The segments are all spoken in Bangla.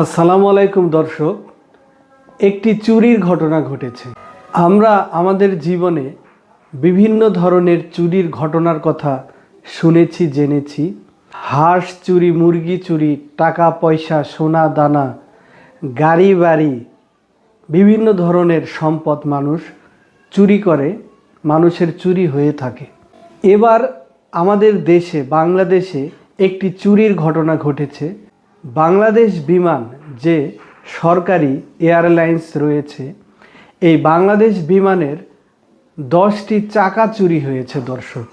আসসালামু আলাইকুম দর্শক, একটি চুরির ঘটনা ঘটেছে। আমরা আমাদের জীবনে বিভিন্ন ধরনের চুরির ঘটনার কথা শুনেছি, জেনেছি। হাঁস চুরি, মুরগি চুরি, টাকা, পয়সা, সোনা, দানা, গাড়ি, বাড়ি, বিভিন্ন ধরনের সম্পদ মানুষ চুরি করে, মানুষের চুরি হয়ে থাকে। এবার আমাদের দেশে, বাংলাদেশে একটি চুরির ঘটনা ঘটেছে। বাংলাদেশ বিমান যে সরকারি এয়ারলাইন্স রয়েছে, এই বাংলাদেশ বিমানের দশটি চাকা চুরি হয়েছে দর্শক,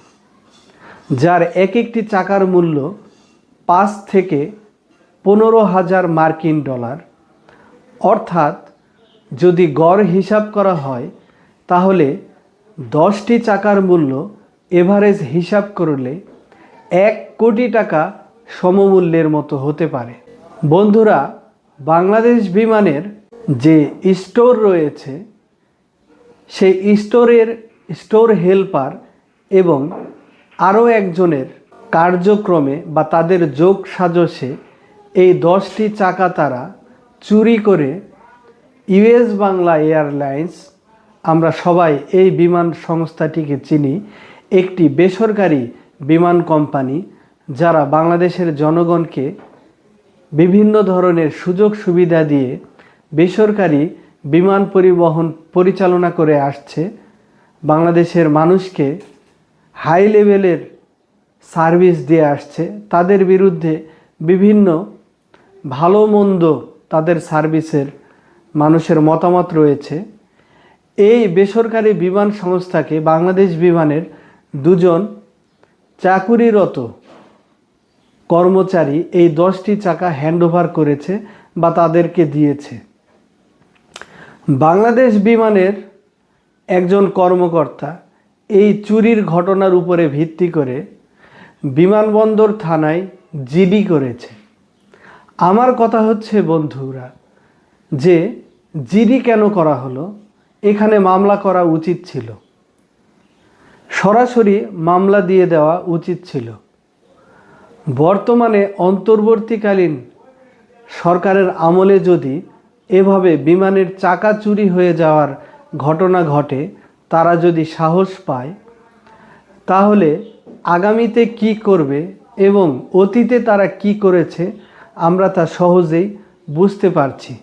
যার এক একটি চাকার মূল্য পাঁচ থেকে পনেরো হাজার মার্কিন ডলার। অর্থাৎ যদি গড় হিসাব করা হয়, তাহলে দশটি চাকার মূল্য এভারেজ হিসাব করলে এক কোটি টাকা সমমূল্যের মতো হতে পারে। বন্ধুরা, বাংলাদেশ বিমানের যে স্টোর রয়েছে, সেই স্টোরের স্টোর হেল্পার এবং আরও একজনের কার্যক্রমে বা তাদের যোগ সাজসে এই দশটি চাকা তারা চুরি করে ইউএস বাংলা এয়ারলাইন্স, আমরা সবাই এই বিমান সংস্থাটিকে চিনি, একটি বেসরকারি বিমান কোম্পানি যারা বাংলাদেশের জনগণকে বিভিন্ন ধরনের সুযোগ সুবিধা দিয়ে বেসরকারি বিমান পরিবহন পরিচালনা করে আসছে, বাংলাদেশের মানুষকে হাই লেভেলের সার্ভিস দিয়ে আসছে, তাদের বিরুদ্ধে বিভিন্ন ভালো মন্দ তাদের সার্ভিসের মানুষের মতামত রয়েছে। এই বেসরকারি বিমান সংস্থাকে বাংলাদেশ বিমানের দুজন চাকুরিরত কর্মচারী এই দশটি চাকা হ্যান্ডওভার করেছে বা তাদেরকে দিয়েছে। বাংলাদেশ বিমানের একজন কর্মকর্তা এই চুরির ঘটনার উপরে ভিত্তি করে বিমানবন্দর থানায় জিডি করেছে। আমার কথা হচ্ছে, বন্ধুরা, যে জিডি কেন করা হলো, এখানে মামলা করা উচিত ছিল। সরাসরি মামলা দিয়ে দেওয়া উচিত ছিল। বর্তমানে অন্তর্বর্তীকালীন সরকারের আমলে যদি এভাবে বিমানের চাকা চুরি হয়ে যাওয়ার ঘটনা ঘটে, তারা যদি সাহস পায়, তাহলে আগামীতে কি করবে এবং অতীতে তারা কি করেছে, আমরা তা সহজেই বুঝতে পারছি।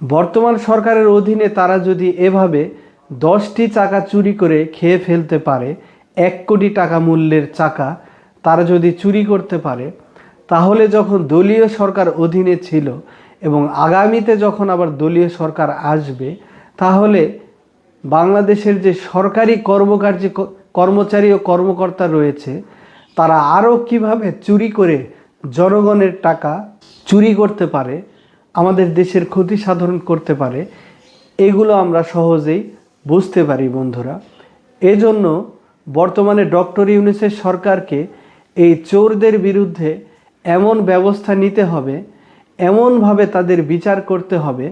বর্তমান সরকারের অধীনে তারা যদি এভাবে দশটি চাকা চুরি করে খেয়ে ফেলতে পারে, এক কোটি টাকা মূল্যের চাকা তারা যদি চুরি করতে পারে, তাহলে যখন দলীয় সরকার অধীনে ছিল এবং আগামীতে যখন আবার দলীয় সরকার আসবে, তাহলে বাংলাদেশের যে সরকারি কর্মকার্য, কর্মচারী ও কর্মকর্তা রয়েছে, তারা আরও কীভাবে চুরি করে জনগণের টাকা চুরি করতে পারে, আমাদের দেশের ক্ষতি সাধন করতে পারে, এগুলো আমরা সহজেই বুঝতে পারি বন্ধুরা। এজন্য বর্তমানে ডক্টর ইউনিসের সরকারকে এই চোরদের বিরুদ্ধে এমন ব্যবস্থা নিতে হবে, এমনভাবে তাদের বিচার করতে হবে,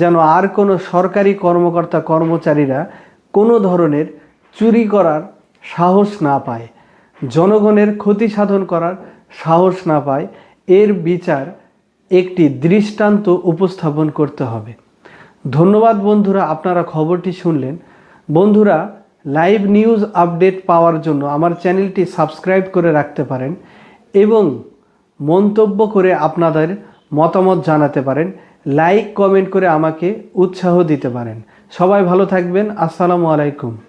যেন আর কোনো সরকারি কর্মকর্তা কর্মচারীরা কোনো ধরনের চুরি করার সাহস না পায়, জনগণের ক্ষতি সাধন করার সাহস না পায়। এর বিচার একটি দৃষ্টান্ত উপস্থাপন করতে হবে। ধন্যবাদ বন্ধুরা, আপনারা খবরটি শুনলেন। বন্ধুরা লাইভ নিউজ আপডেট পাওয়ার জন্য আমার চ্যানেলটি সাবস্ক্রাইব করে রাখতে পারেন এবং মন্তব্য করে আপনাদের মতামত জানাতে পারেন, লাইক, কমেন্ট করে আমাকে উৎসাহ দিতে পারেন। সবাই ভালো থাকবেন। আসসালামু আলাইকুম।